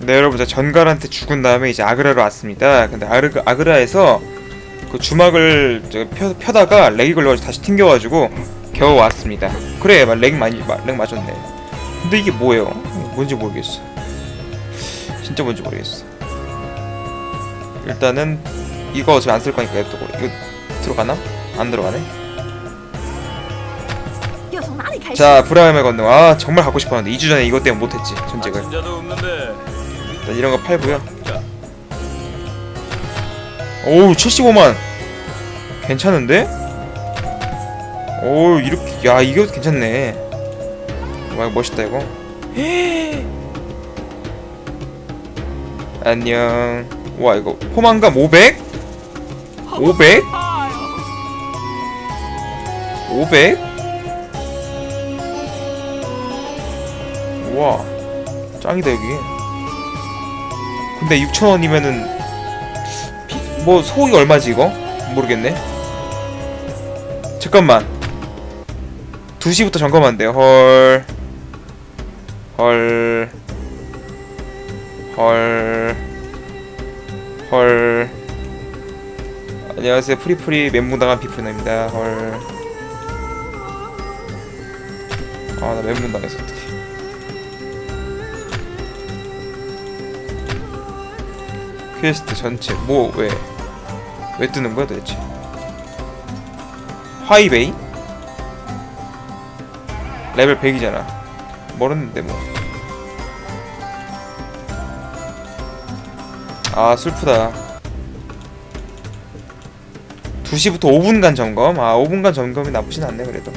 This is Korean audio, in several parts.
네 여러분 전갈한테 죽은 다음에 이제 아그라로 왔습니다. 근데 아그라, 아그라에서 그 주막을 펴, 펴다가 렉이 걸려가지고 다시 튕겨가지고 겨우 왔습니다. 그래 렉 많이 렉 맞았네. 근데 이게 뭐예요? 뭔지 모르겠어. 진짜 뭔지 모르겠어. 일단은 이거 어차피 안 쓸 거니까 이거, 이거 들어가나? 안 들어가네? 자 브라움의 건너. 아 정말 갖고 싶었는데 2주 전에 이것 때문에 못했지 전쟁을. 일단 이런 거 팔고요. 오우 75만 괜찮은데? 오 이렇게 야 이거 괜찮네. 와 멋있다 이거. 안녕. 와 이거 포만감 500? 500? 500? 와 짱이다 여기. 근데 6,000원이면은 뭐 소고기 얼마지 이거? 모르겠네. 잠깐만. 2시부터 점검한대요. 헐. 헐. 헐. 헐. 안녕하세요. 프리프리 멘붕당한 비프너입니다. 헐. 아, 나 멘붕당했어. 퀘스트 전체 뭐 왜? 왜 뜨는 거야 도대체? 화이베이? 레벨 100이잖아 모르는데 뭐. 아 슬프다 2시부터 5분간 점검? 아 5분간 점검이 나쁘진 않네 그래도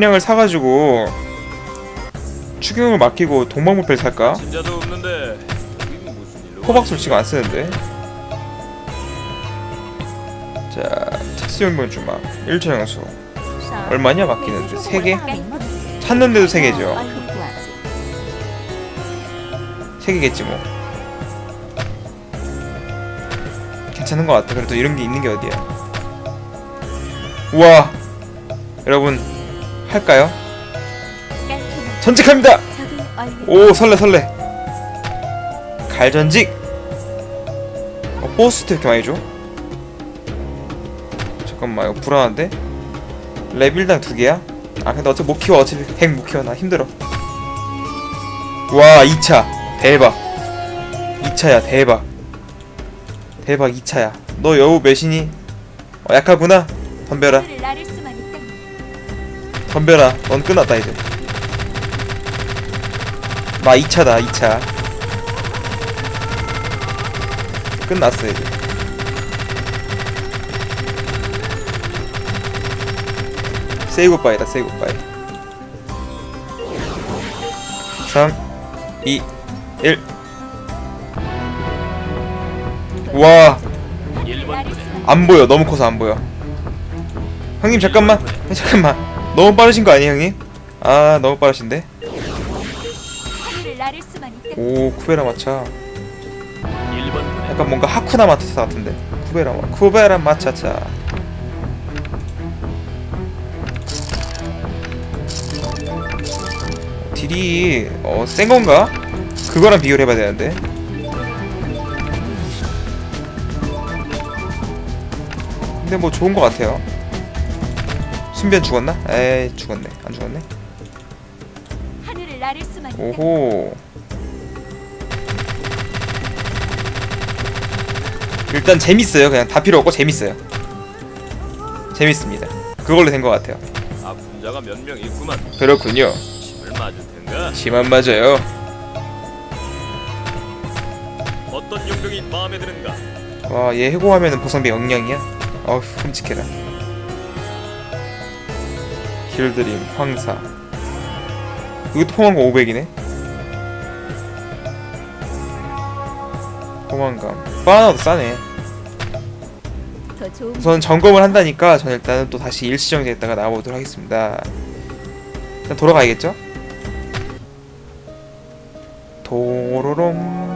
식량을 사가지고 추경을 맡기고 동방불패를 살까? 진짜도 없는데. 이건 무슨 일로? 호박술 지금 안 쓰는데? 자 특수연금 주막 1차 장수. 얼마냐? 맡기는데. 3개? 찾는데도 3개죠. 확보하지. 3개겠지 뭐. 괜찮은 것 같아. 그래도 이런 게 있는 게 어디야? 우와! 여러분 할까요? 전직합니다. 오 설레 설레 갈전직 어 보스트 이렇게 많이 줘? 잠깐만 이거 불안한데? 레빌당 두 개야? 아 근데 어차피 못 키워 어차피 핵 못 키워 나 힘들어 와 2차 대박 2차야 대박 대박 2차야 너 여우 몇이니? 어 약하구나 덤벼라 덤벼라 넌 끝났다 이제 나 2차다 2차 끝났어 이제 세이 굿바이다 세이 굿바이 3 2 1 와, 일본 부대 안 보여. 너무 커서 안 보여. 형님 잠깐만. 잠깐만. 너무 빠르신 거 아니에요, 형님? 아, 너무 빠르신데. 오, 쿠베라 마차. 약간 뭔가 하쿠나 마차차 같은데. 쿠베라 마. 쿠베라 마차차. 딜이 어, 센 건가? 그거랑 비교를 해봐야 되는데. 근데 뭐 좋은 거 같아요. 순변 죽었나? 에이 죽었네. 안 죽었네. 하늘을 나를 수만 있다면 오호. 일단 재밌어요. 그냥 다 필요 없고 재밌어요. 재밌습니다. 그걸로 된 것 같아요. 아픈 자가 몇 명 있구만 그렇군요. 침을 맞을 텐가 심한 맞아요. 어떤 용병이 마음에 드는가 와, 얘 해고하면은 보상비 영량이야. 어휴, 끔찍해라. 길드림, 황사. 이것도 포만감 500이네. 포만감. 바나나도 싸네. 우선 점검을 한다니까 저는 일단은 또 다시 일시정지 했다가 나와보도록 하겠습니다. 일단 돌아가야겠죠? 도로롱.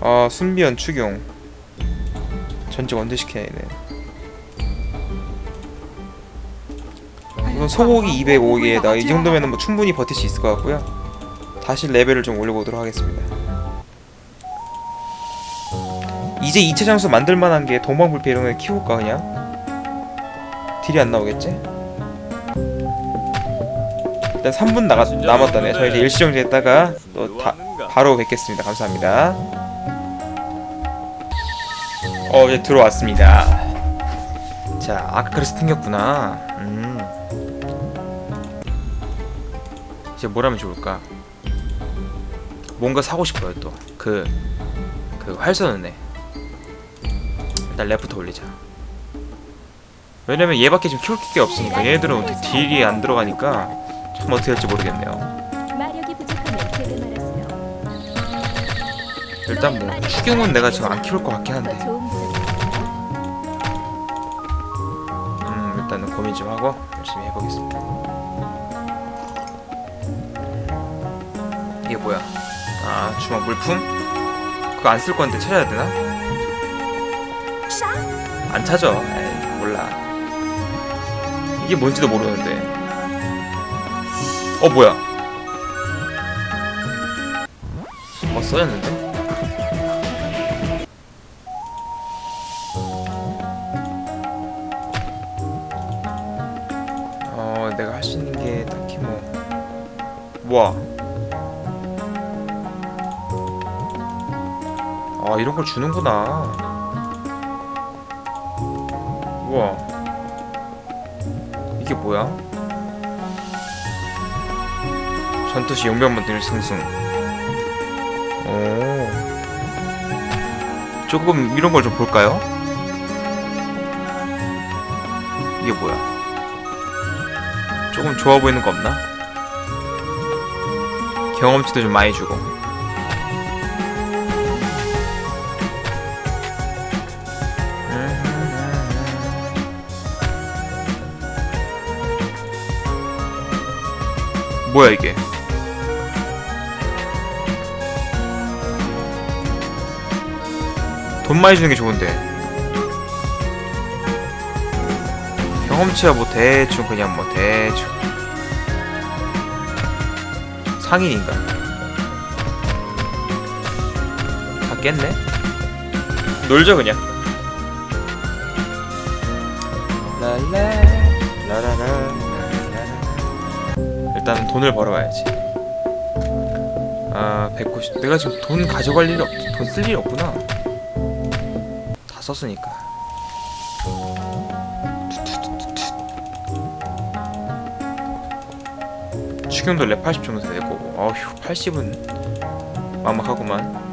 아 순비연 추경. 전직 언제 시키냐 얘 네. 우선 소고기 205개에다 이 정도면은 뭐 충분히 버틸 수 있을 것 같고요. 다시 레벨을 좀 올려보도록 하겠습니다. 이제 2차 장소 만들만한 게 동방불패 이런 걸 키울까 그냥? 딜이 안 나오겠지? 일단 3분 나가, 남았다네 저희 이제 일시정지 했다가 또 다, 바로 뵙겠습니다 감사합니다 어 이제 들어왔습니다 자 아까 그래서 튕겼구나 이제 뭘 하면 좋을까? 뭔가 사고 싶어요 또 그 그 활 쏘는 애 일단 레프트 올리자. 왜냐면 얘밖에 지금 키울 게 없으니까. 얘네들은 딜이 안 들어가니까 참 어떻게 할지 모르겠네요. 일단 뭐 추경은 내가 지금 안 키울 것 같긴 한데. 음 일단은 고민 좀 하고 열심히 해보겠습니다 뭐야? 아 주먹 물품? 그거 안 쓸 건데 찾아야 되나? 안 찾아. 에이 몰라. 이게 뭔지도 모르는데. 어 뭐야? 어 써였는데? 어 내가 할 수 있는 게 딱히 뭐. 뭐야 아 이런 걸 주는구나. 우와. 이게 뭐야? 전투시 용병분들 승승. 오. 조금 이런 걸 좀 볼까요? 이게 뭐야? 조금 좋아 보이는 거 없나? 경험치도 좀 많이 주고 뭐야 이게? 돈 많이 주는 게 좋은데. 경험치야 뭐 대충 그냥 뭐 대충. 상인인가? 다 깼네? 놀죠 그냥. 랄라 라라라. 일단 돈을 벌어와야지. 아 190. 내가 지금 돈 가져갈 일이 없, 돈 쓸 일이 없구나. 다 썼으니까. 추경도 랩 80 정도 될 거고. 어휴 80은 막막하구만.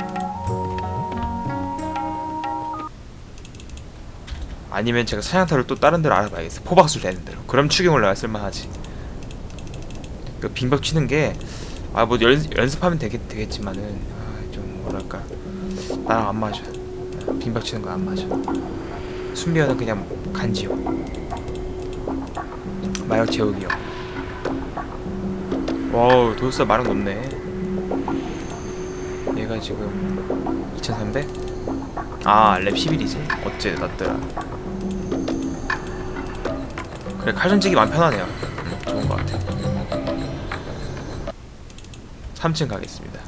아니면 제가 사냥터를 또 다른 데로 알아봐야겠어 포박술 되는 대로. 그럼 추경을 내가 쓸만하지 그 빙박 치는 게 아 뭐 연습하면 되겠, 되겠지만은 아, 좀 뭐랄까. 나랑 안 맞아. 빙박 치는 거 안 맞아. 순비어는 그냥 간지요. 마약 재우기요. 와우 도수가 만원 넘네. 얘가 지금 2300? 아랩 11이지? 어째 낫더라. 그래 칼전직이 마음 편하네요. 음, 좋은 것 같아 3층 가겠습니다.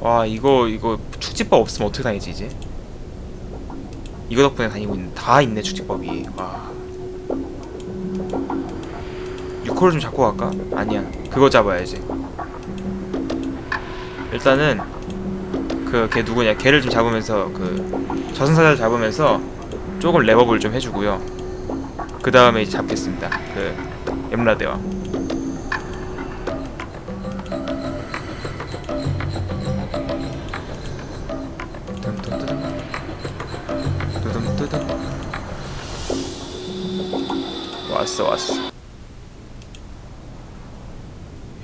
와 이거 이거 축지법 없으면 어떻게 다니지 이제? 이거 덕분에 다니고 있는 다 있네 축지법이. 와. 6호를 좀 잡고 갈까? 아니야. 그거 잡아야지 일단은 그 걔 누구냐? 걔를 좀 잡으면서 그 저승사자를 잡으면서 조금 랩업을 좀 해주고요 그 다음에 이제 잡겠습니다 그 둠둠두둠. 두둠두둠. 왔어 왔어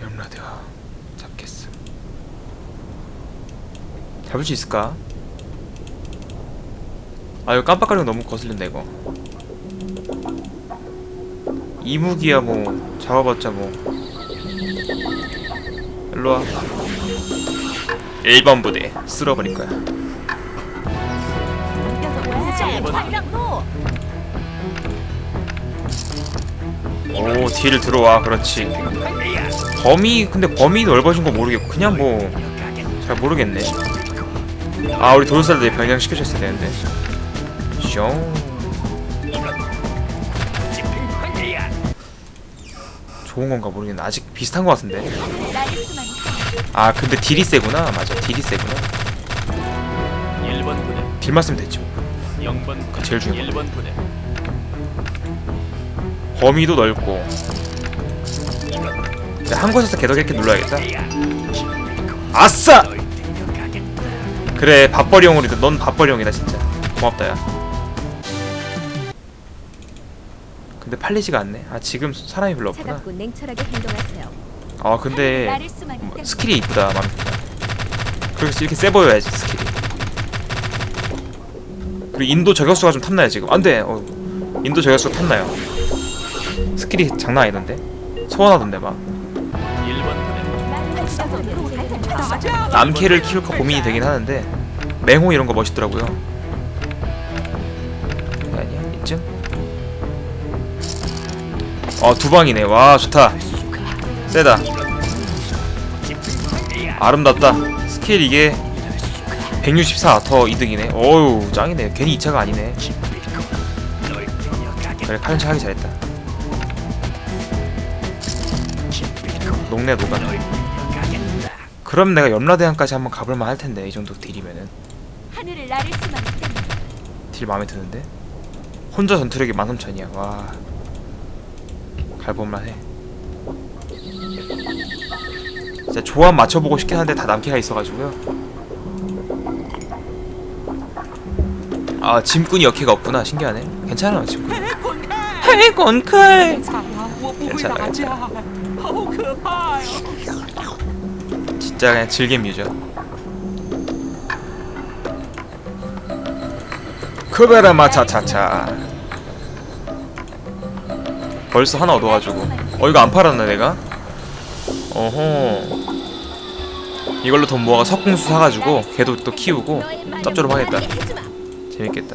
엠라 대왕 잡겠어 잡을 수 있을까? 아 이거 깜빡거리는 거 너무 거슬린다 이거 이무기야 뭐. 잡아봤자 뭐. 일로와. 1번 부대. 쓸어버릴 거야. 오 딜 들어와. 그렇지. 범위 근데 범위 넓어진 거 모르겠고 그냥 뭐 잘 모르겠네. 아 우리 도로살도 변경시켜줬어야 되는데. 쇽 좋은 건가 모르겠네 아직 비슷한 거 같은데. 아 근데 딜이 세구나. 맞아. 딜이 세구나. 1번 부대, 딜만 쓰면 됐지 뭐 0번 부대, 제일 중요한 1번 부대, 범위도 넓고. 한 곳에서 계속 이렇게 눌러야겠다. 아싸! 그래 밥벌이용으로다 넌 밥벌이용이다 진짜. 고맙다 야 근데 팔리지가 않네. 아 지금 사람이 별로 없구나. 차갑고 냉철하게 행동하세요. 아 근데 뭐, 스킬이 이쁘다 맘에 든다. 그래서 이렇게 세 보여야지 스킬이. 그리고 인도 저격수가 좀 탐나요 지금. 안돼. 어, 인도 저격수 가 탐나요. 스킬이 장난 아니던데? 소원하던데 막. 1번 부대, 남캐를 키울까 고민이 되긴 하는데 맹호 이런 거 멋있더라고요 어 두 방이네. 와 좋다. 세다. 아름답다. 스킬 이게 164더 2등이네. 어우 짱이네. 괜히 2차가 아니네. 그래 칼렌치 하기 잘했다. 녹네 녹아. 그럼 내가 염라대왕까지 한번 가볼만 할 텐데 이 정도 딜이면은. 딜 마음에 드는데? 혼자 전투력이 13,000이야. 와 갈볼만 해. 진짜 조합 맞춰보고 싶긴 한데 다 남캐가 있어가지고요. 아 짐꾼이 역캐가 없구나. 신기하네. 괜찮아 짐꾼. 해곤칼 괜찮아 괜찮아 진짜 그냥 즐김뮤죠. 크베라마 차차차. 벌써 하나 얻어가지고. 어 이거 안 팔았나 내가? 어허. 이걸로 돈 모아가 석궁수 사가지고 걔도 또 키우고 짭조름 하겠다. 재밌겠다.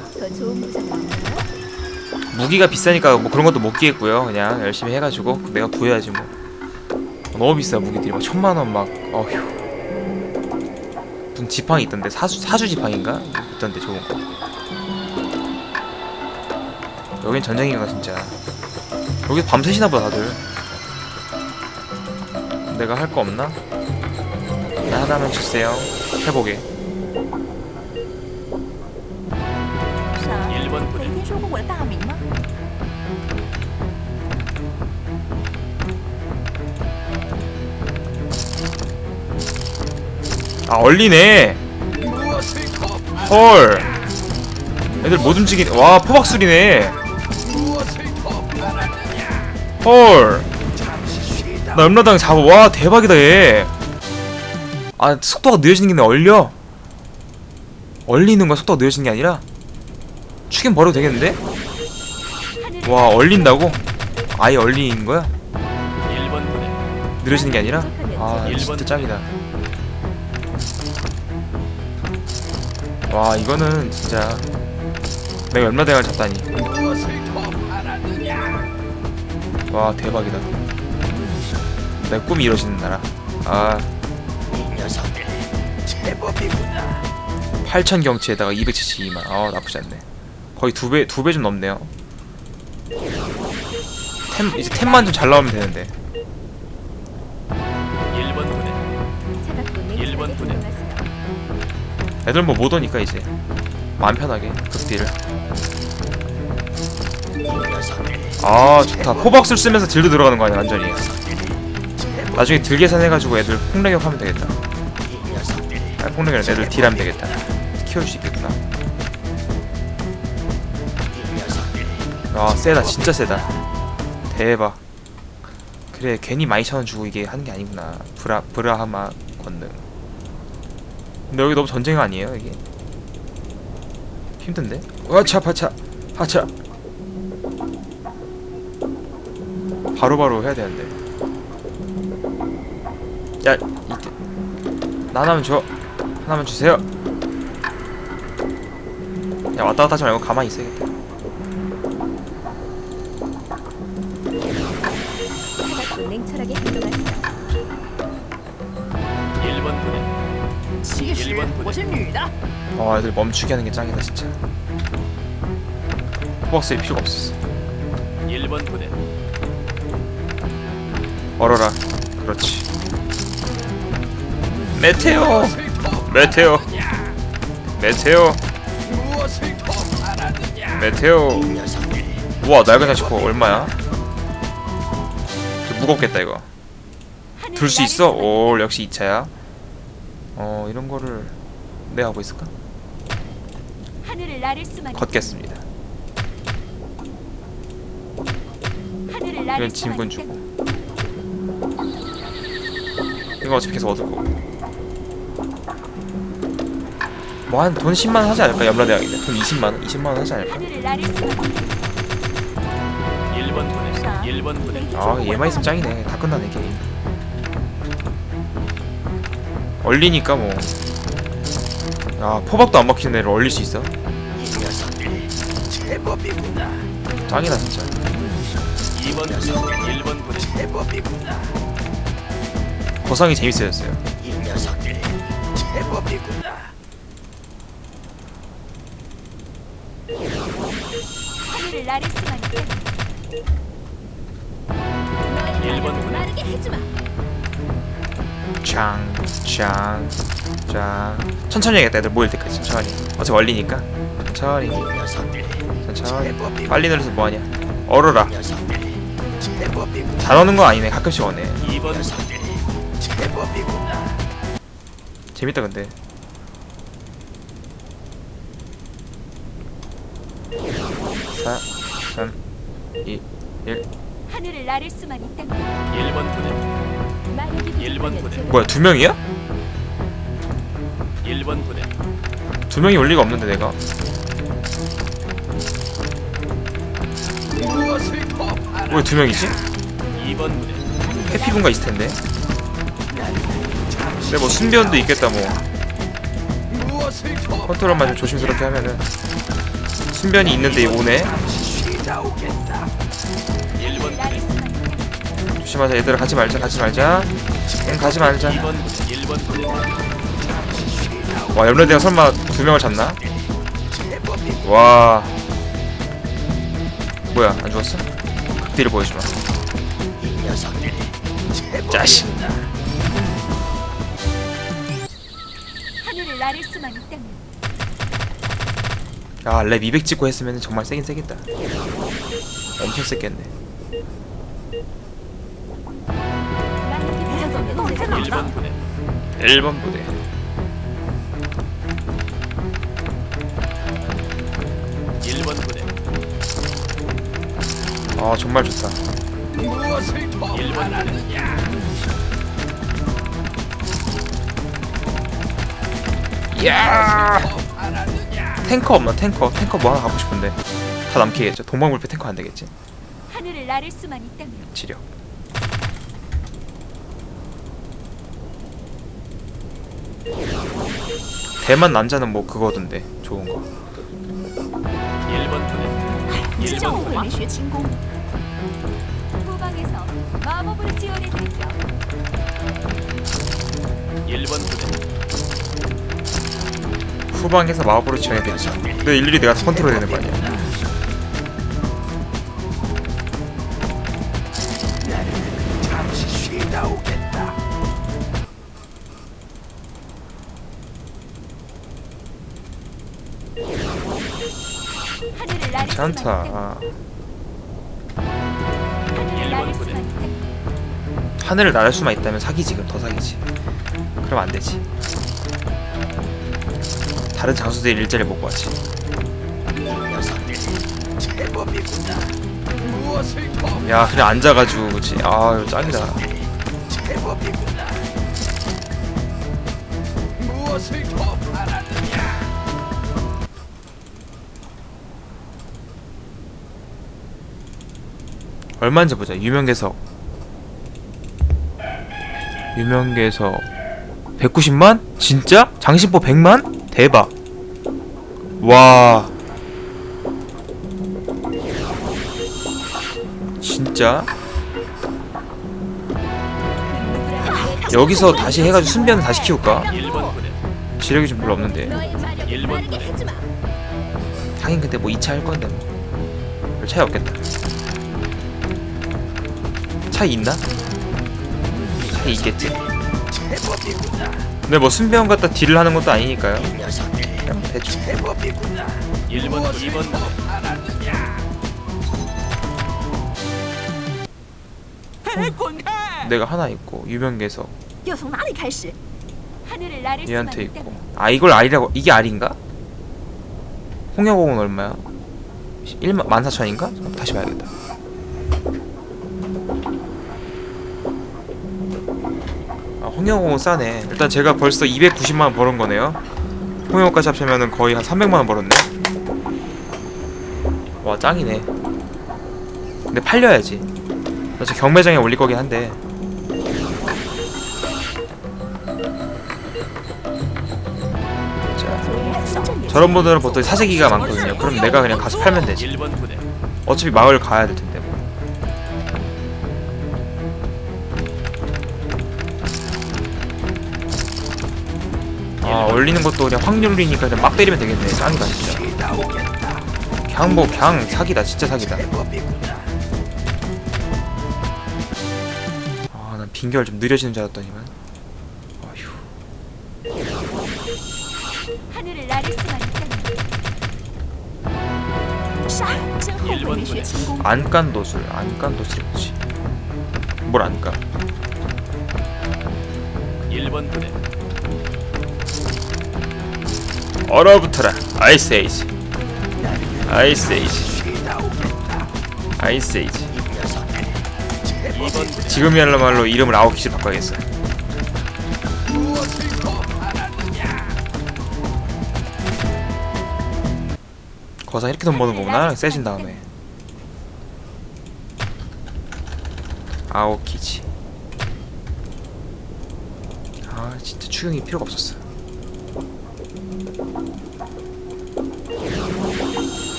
무기가 비싸니까 뭐 그런 것도 못 끼겠고요. 그냥 열심히 해가지고 내가 구해야지 뭐. 너무 비싸 무기들이. 막 천만원 막 어휴. 무슨 지팡이 있던데? 사수, 사주 지팡인가? 있던데 좋은 거. 여긴 전쟁인가 진짜 여기 밤새시나 보다 다들 내가 할 거 없나? 나 하나만 주세요 해보게 1번 没 부대, 听说过我的大名吗？ 아 얼리네 헐 애들 못 움직이네 와 포박술이네 헐나 염라당 잡아 와 대박이다 얘 아 속도가 느려지는 게 얼려 얼리는 거야 속도가 느려지는 게 아니라 축엔 버려도 되겠는데? 와 얼린다고? 아예 얼리는 거야? 1번 부대, 느려지는 게 아니라? 아 진짜 짱이다 와 이거는 진짜 내가 연마대를 잡다니 와 대박이다. 내 꿈이 이루어지는 나라. 아. 8천 경치에다가 272만. 아 나쁘지 않네. 거의 두 배 두 배 좀 넘네요. 템 이제 템만 좀 잘 나오면 되는데. 1번 부대, 차갑고 일본 냉철하게 부대. 행동하세요. 애들 뭐 못 오니까 이제. 마음 편하게 극딜을 아 좋다. 포박술 쓰면서 딜도 들어가는 거 아니야 완전히. 나중에 딜 계산 해가지고 애들 폭력력 하면 되겠다. 아 폭력력 애들 딜하면 되겠다. 키울 수 있겠구나. 아 세다. 진짜 세다. 대박. 그래 괜히 12,000원 주고 이게 하는 게 아니구나. 브라 브라하마 권능. 근데 여기 너무 전쟁 아니에요 이게? 힘든데? 와차 파차. 하차 바로바로 해야 되는데. 야 이때 나나면 줘. 하나만 주세요. 야 왔다갔다 하지 말고 가만히 있어야겠다. 냉철하게 1번 1번 와 애들 멈추게 하는 게 짱이다 진짜. 호박스에 필요가 없었어. 1번 분해 얼어라. 그렇지. 메테오! 메테오! 메테오! 메테오! 우와 낡은 자식코 얼마야? 좀 무겁겠다 이거. 둘 수 있어? 오 역시 2차야. 어 이런 거를 내가 하고 있을까? 걷겠습니다. 이건 짐군 주고 이거 어차피 계속 얻을 거고. 뭐 한 돈 10만원 하지 않을까? 염라대왕인데? 돈 20만원? 20만원 하지 않을까? 하늘을 나를 수만 1번 부대 1번 부대 아 얘만 있으면 짱이네. 다 끝나네 게임. 얼리니까 뭐. 야, 포박도 안 먹히는 애를 얼릴 수 있어? 짱이다 진짜. 2번 부대 1번 부대 거상이 재밌어졌어요. 하늘을 나를 수만 일본. 마르게 해주마. 짱, 짱, 짱. 천천히 해야겠다 애들 모일 때까지. 천천히. 어차피 얼리니까. 천천히. 천천히. 빨리 늘려서 뭐하냐? 얼어라. 다 넣는 거 아니네 가끔씩 오네 2번 부대 재밌다 근데. 사, 삼, 이, 일. 하늘을 나를 수만 있다면 1번 부대 일본 부족하면 부대. 제가 뭐야 두 명이야? 1번 부대 두 명이 올 리가 없는데 내가. 왜두 명이지? 2번 부대 해피군가 있을 텐데 근데 뭐 순변도 있겠다 뭐. 컨트롤만 좀 조심스럽게 하면은. 순변이 있는데 오네. 1번 나를 부대 수만 있다면 조심하자 얘들아. 가지 말자 가지 말자. 응 가지 말자. 2번 부대 1번 부대 와 염려대가 설마 두 명을 잡나? 와. 뭐야 안 죽었어? 극딜을 보여주마. 짜식 나를 수만 있다면. 야랩 200 찍고 했으면 정말 세긴 세겠다. 엄청 셌겠네. 마력이 부족하면 제가 1번 부대. 1번 부대. 1번 부대 아 정말 좋다. 1번 부대 야! 탱커 없나? 탱커? 탱커 뭐 하나 갖고 싶은데. 다 남기겠죠 동방불패 탱커 안 되겠지? 하늘을 나를 수만 있다면. 지력 대만 남자는 뭐 그거던데. 좋은 거. 1번 부대 1번 부대 후방에서 마법으로 지원해드리죠 근데 일일이 내가 다 컨트롤 되는 거 아니야? 괜찮다. 하늘을 날을 수만 있다면 사기지. 그럼 더 사기지. 그럼 안 되지 다른 장수들이 일자리 먹고 하지 야 그냥 앉아가지고 그치 아유 짱이다 얼마인지 보자 유명계석 유명계석 190만? 진짜? 장신포 100만? 대박 와 진짜? 여기서 다시 해가지고 순변 다시 키울까? 1번 부대 지력이 좀 별로 없는데 1번 부대 하긴 근데 뭐 2차 할 건데 뭐별 차이 없겠다 차이 있나? 차이 있겠지 근데 뭐 순병 갖다 딜을 하는 것도 아니니까요 그냥 대충 1번 부대 2번 부대 내가 하나 있고 유명계석 要从哪里开始？ 하늘을 나를 수만 얘한테 있다면 있고 아 이걸 알이라고 이게 알인가? 홍역공은 얼마야? 1만 14,000인가? 다시 봐야겠다 홍역공은 싸네. 일단 제가 벌써 290만원 벌은 거네요. 홍역까지 합치면은 거의 한 300만원 벌었네. 와 짱이네. 근데 팔려야지. 저 경매장에 올릴 거긴 한데. 자 저런 분들은 보통 사재기가 많거든요. 그럼 내가 그냥 가서 팔면 되지. 1번 부대 어차피 마을 가야 될 텐데 열리는 것도 그냥 확 열리니까 그냥 막 때리면 되겠네. 짱이다 진짜. 그냥 뭐 사기다 진짜 사기다. 아난 빙결 좀 느려지는 줄 알았더니만. 하늘을 날을 수만 안깐 도술 안깐 도술 뭘 안까 1번 부대 얼어붙어라. 아이스 에이지. 아이스 에이지. 아이스 에이지. 2번 부대 지금이야말로 이름을 아웃키즈로 바꿔야겠어. 거상 이렇게 돈 버는 거구나. 세진 다음에. 아웃키지. 아 진짜 추경이 필요가 없었어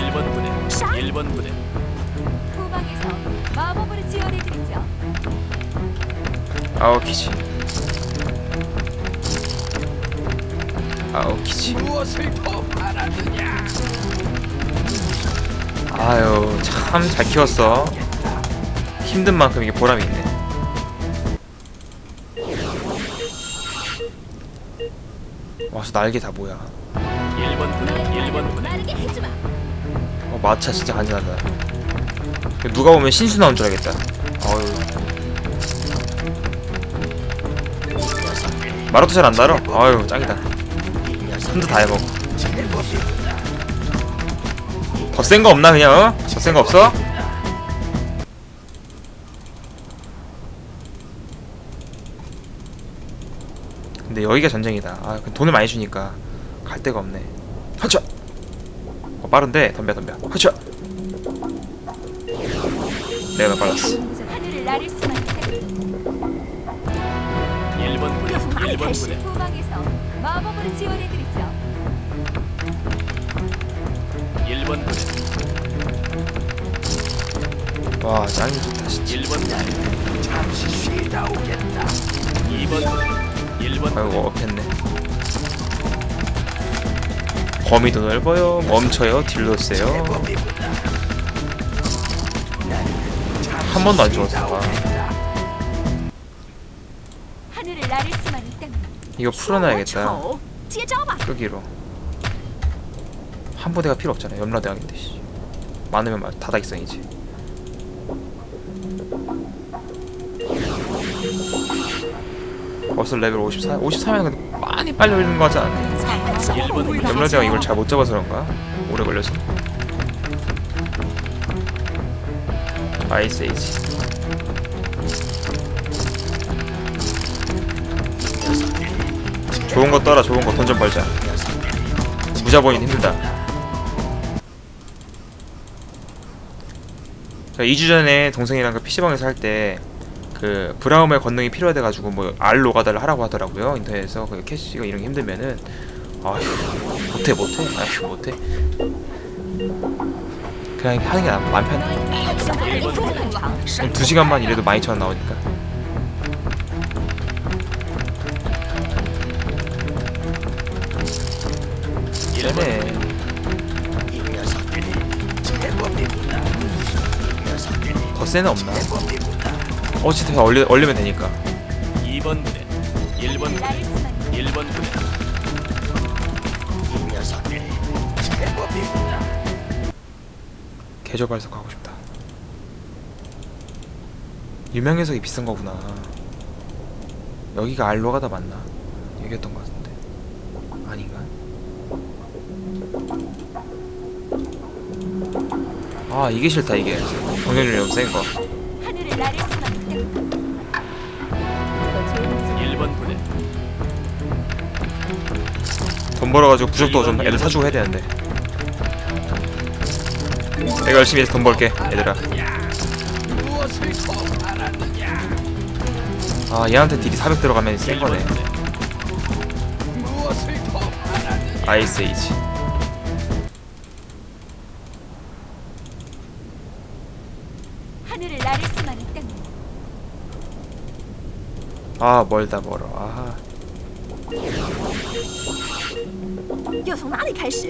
1번 부대 1번 부대 후방에서 마법으로 지원해드리죠. 아웃키지. 아웃키지. 아유 참 잘 키웠어. 힘든 만큼 이게 보람이 있네 와서 날개 다 뭐야. 1번 부대 1번 부대 마르게 해주마. 어 마차 진짜 간지나다. 누가 보면 신수 나온 줄 알겠다. 어휴. 마라토 잘안 달어? 아유 짱이다. 한도 다 해먹어. 더 센 거 없나 그냥 어? 더센 거 없어? 근데 여기가 전쟁이다. 아 근데 돈을 많이 주니까 갈 데가 없네. 하차! 어, 빠른데? 덤벼 덤벼. 하차! 내가 더 빨랐어. 하늘을 나를 수만 있다면 1번 부대 1번 부대. 후방에서 마법으로 지원해드리죠. 1번 부대. 와 짱이 좋다 진짜. 1번 부대. 잠시 쉬다 오겠다. 2번 부대 1번 아이고 업했네. 범위도 넓어요. 멈춰요. 딜로 세요. 한 번도 안 죽었어 이거 풀어놔야겠다. 여기로. 한 부대가 필요 없잖아 염라대왕인데 많으면 다다익성이지 벌써 레벨 54 54면 근데 많이 빨리 올리는 거? 1번 부대 염라대왕 이걸 잘 못 잡아서 그런가? 오래 걸려서 아이스 에이지 좋은 거 떠라 좋은 거 돈 좀 벌자 무자본인 힘들다 자 2주 전에 동생이랑 그 PC방에서 할때 그 브라움의 권능이 필요하대 가지고 뭐 알로 가다를 하라고 하더라고요. 인터넷에서 그 캐시가 이런 게 힘들면은. 아휴 못해 못해. 아휴 못해. 그냥 하는 게 마음 편해. 두 시간만 이래도 많이 천 나오니까. 이러네 더 세는 없나? 어 진짜 다 얼리, 얼리면 되니까 2번 부대, 1번 부대, 나를 수만 1번 부대. 이 녀석들이 제법이구나. 개조 발석 하고 싶다 유명해서 비싼 거구나 여기가 알로가다 맞나? 여기였던 거 같은데 아닌가? 아 이게 싫다 이게 경쟁률이 너무 센거 하늘을 나를 돈 벌어가지고 부적도 좀 애들 사주고 해야 되는데. 내가 열심히 해서 돈 벌게 얘들아? 아 얘한테 딜이 400 들어가면 센 거네? 아이스 에이지. 아 멀다 멀어. 아 从哪里开始？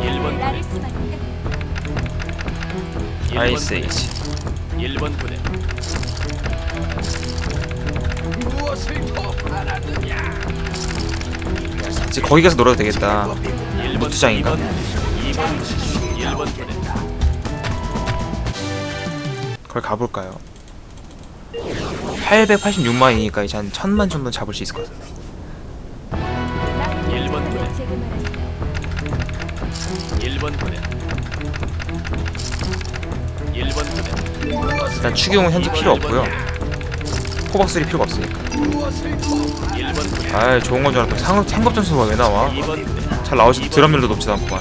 1번 나를 부대, 수만 있다면 1번 아이스 부대, 에이지 1번 부대. 무엇을 더 바라느냐? 이제 거기 가서 놀아도 되겠다 1번 무투장인가? 2번 부대, 1번 부대. 거기 가볼까요? 886만이니까 이제 한 1000만 정도 잡을 수 있을 것 같은데 1번 부대. 1번 부대. 일단 추경은 현재 필요 없고요 호박술이 필요가 없으니까 무엇을 더 1번 부대. 아 좋은 건 줄 알았더니 상, 상급 점수가 왜 나와 2번 부대. 잘 나오지 드럼률도 높지도 있다면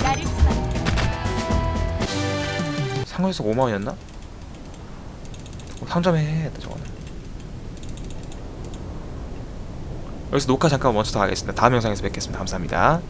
상급에서 5만원이었나? 어, 상점해야겠다 저거는 여기서 녹화 잠깐 멈춰서 하겠습니다 다음 영상에서 뵙겠습니다 감사합니다